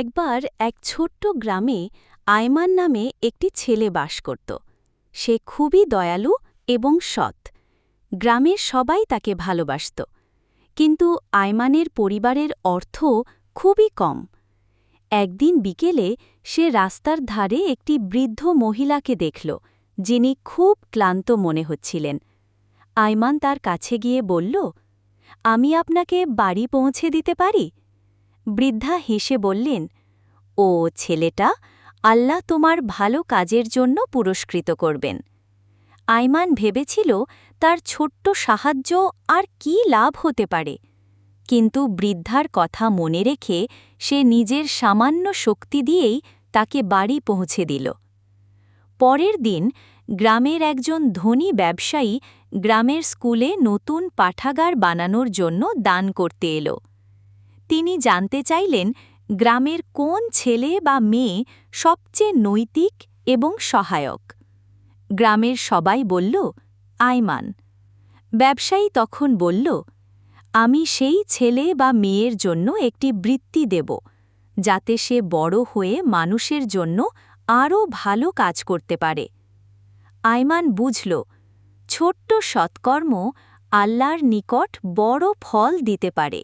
একবার এক ছোট্ট গ্রামে আয়মান নামে একটি ছেলে বাস করত। সে খুবই দয়ালু এবং সৎ। গ্রামের সবাই তাকে ভালোবাসত। কিন্তু আয়মানের পরিবারের অর্থ খুবই কম। একদিন বিকেলে সে রাস্তার ধারে একটি বৃদ্ধ মহিলাকে দেখল, যিনি খুব ক্লান্ত মনে হচ্ছিলেন। আয়মান তার কাছে গিয়ে বলল, আমি আপনাকে বাড়ি পৌঁছে দিতে পারি? বৃদ্ধা হেসে বললেন, ও ছেলেটা, আল্লাহ তোমার ভালো কাজের জন্য পুরস্কৃত করবেন। আইমান ভেবেছিল তার ছোট্ট সাহায্য আর কি লাভ হতে পারে। কিন্তু বৃদ্ধার কথা মনে রেখে সে নিজের সামান্য শক্তি দিয়েই তাকে বাড়ি পৌঁছে দিল। পরের দিন গ্রামের একজন ধনী ব্যবসায়ী গ্রামের স্কুলে নতুন পাঠাগার বানানোর জন্য দান করতে এলো। তিনি জানতে চাইলেন গ্রামের কোন ছেলে বা মেয়ে সবচেয়ে নৈতিক এবং সহায়ক। গ্রামের সবাই বলল, আয়মান। ব্যবসায়ী তখন বলল, আমি সেই ছেলে বা মেয়ের জন্য একটি বৃত্তি দেব, যাতে সে বড় হয়ে মানুষের জন্য আরও ভালো কাজ করতে পারে। আয়মান বুঝল, ছোট্ট সৎকর্ম আল্লাহর নিকট বড় ফল দিতে পারে।